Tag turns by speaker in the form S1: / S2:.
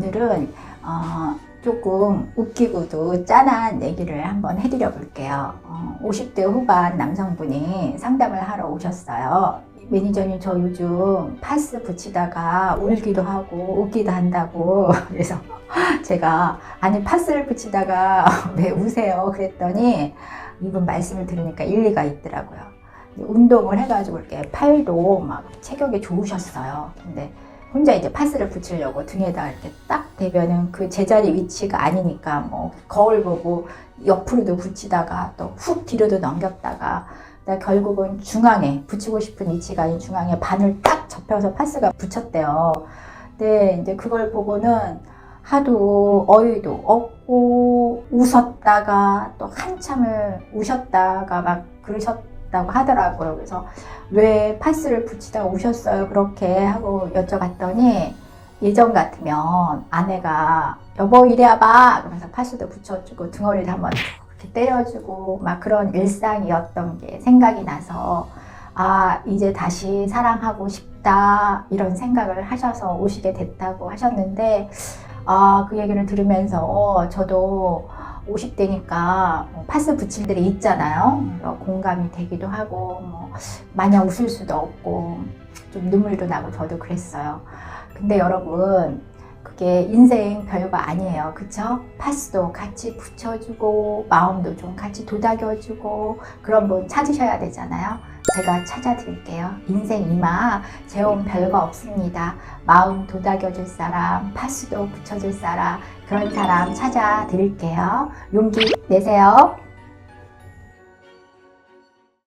S1: 오늘은 어, 조금 웃기고도 짠한 얘기를 한번 해드려 볼게요. 어, 50대 후반 남성분이 상담을 하러 오셨어요. 매니저님 저 요즘 파스 붙이다가 울기도 하고 웃기도 한다고 그래서 제가 아니 파스를 붙이다가 왜 우세요 그랬더니 이분 말씀을 들으니까 일리가 있더라고요. 운동을 해가지고 이렇게 팔도 막 체격이 좋으셨어요. 근데 혼자 이제 파스를 붙이려고 등에다 이렇게 딱 대면은 그 제자리 위치가 아니니까 뭐 거울 보고 옆으로도 붙이다가 또 훅 뒤로도 넘겼다가 결국은 중앙에 붙이고 싶은 위치가 아닌 중앙에 바늘 딱 접혀서 파스가 붙였대요. 근데 이제 그걸 보고는 하도 어이도 없고 웃었다가 또 한참을 우셨다가 막 그러셨 다고 하더라고요. 그래서 왜 파스를 붙이다가 우셨어요? 그렇게 하고 여쭤봤더니 예전 같으면 아내가 여보 이리 와봐 그러면서 파스도 붙여주고 등허리를 한번 이렇게 때려주고 막 그런 일상이었던 게 생각이 나서 아 이제 다시 사랑하고 싶다 이런 생각을 하셔서 오시게 됐다고 하셨는데 아 그 얘기를 들으면서 저도 50대니까 뭐 파스 붙일 일이 있잖아요. 공감이 되기도 하고 뭐 마냥 웃을 수도 없고 좀 눈물도 나고 저도 그랬어요. 근데 여러분 그게 인생 별거 아니에요. 그쵸? 파스도 같이 붙여주고 마음도 좀 같이 도닥여주고 그런 분 찾으셔야 되잖아요. 제가 찾아드릴게요. 인생 이마 재혼 별거 없습니다. 마음 도닥여줄 사람, 파스도 붙여줄 사람 그런 사람 찾아드릴게요. 용기 내세요.